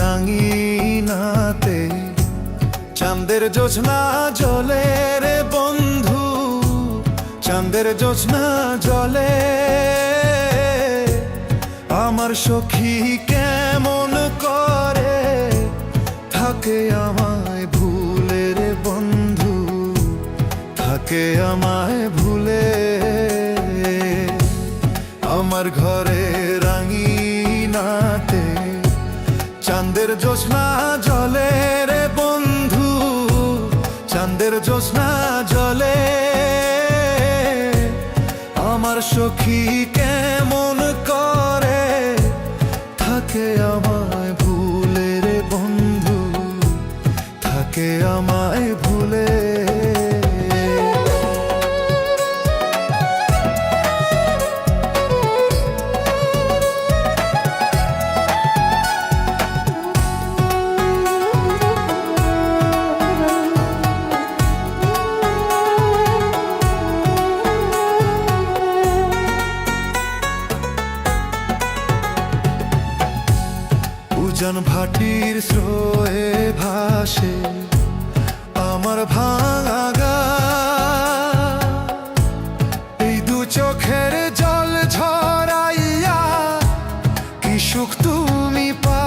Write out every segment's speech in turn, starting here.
রাঙিনাতে, চাঁদের জোছনা জলে রে বন্ধু, চাঁদের জোছনা জলে। আমার সখী কেমন করে থাকে আমায় ভুলে রে বন্ধু, থাকে আমায় ভুলে। আমার ঘরে চাঁদের জোছনা জলে রে বন্ধু, চাঁদের জোছনা জলে। আমার সখী কেমন করে থাকে আমায় ভুলে রে বন্ধু, থাকে আমায় ভুলে। ভাটির স্রোয়ে ভাসে আমার ভাঙা গা। এই দু চোখের জল ঝরাইয়া কি সুখ তুমি পা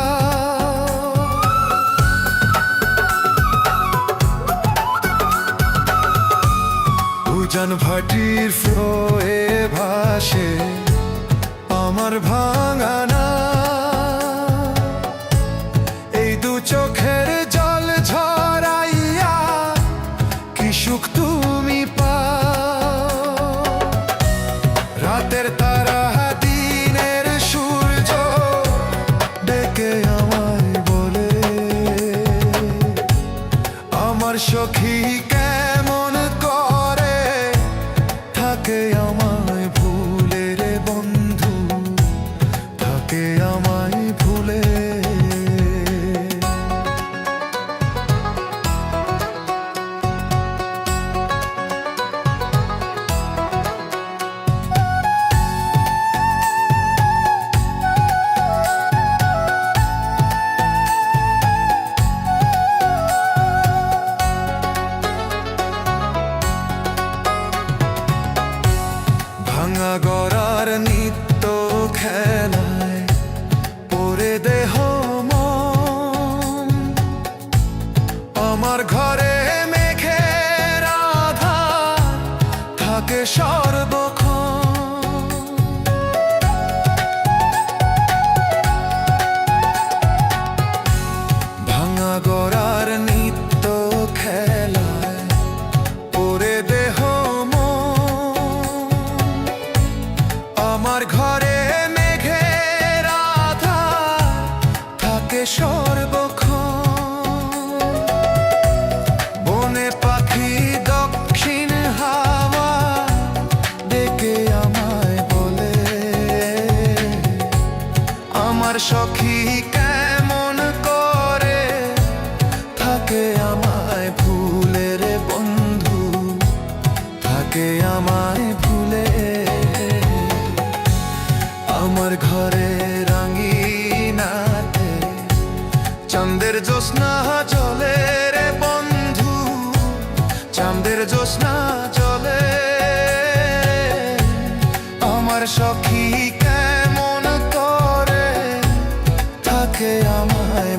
উজান ভাটির ফ্লোয়ে ভাসে আমার ভাঙানা রাতের তারা দিনের সূর্য ডেকে আমায় বলে আমার সখী কেমন করে থাকে থাকে সর্বক্ষণ চোখের জোৎস্না চলে আমার সখী কেমন করে থাকে আমায়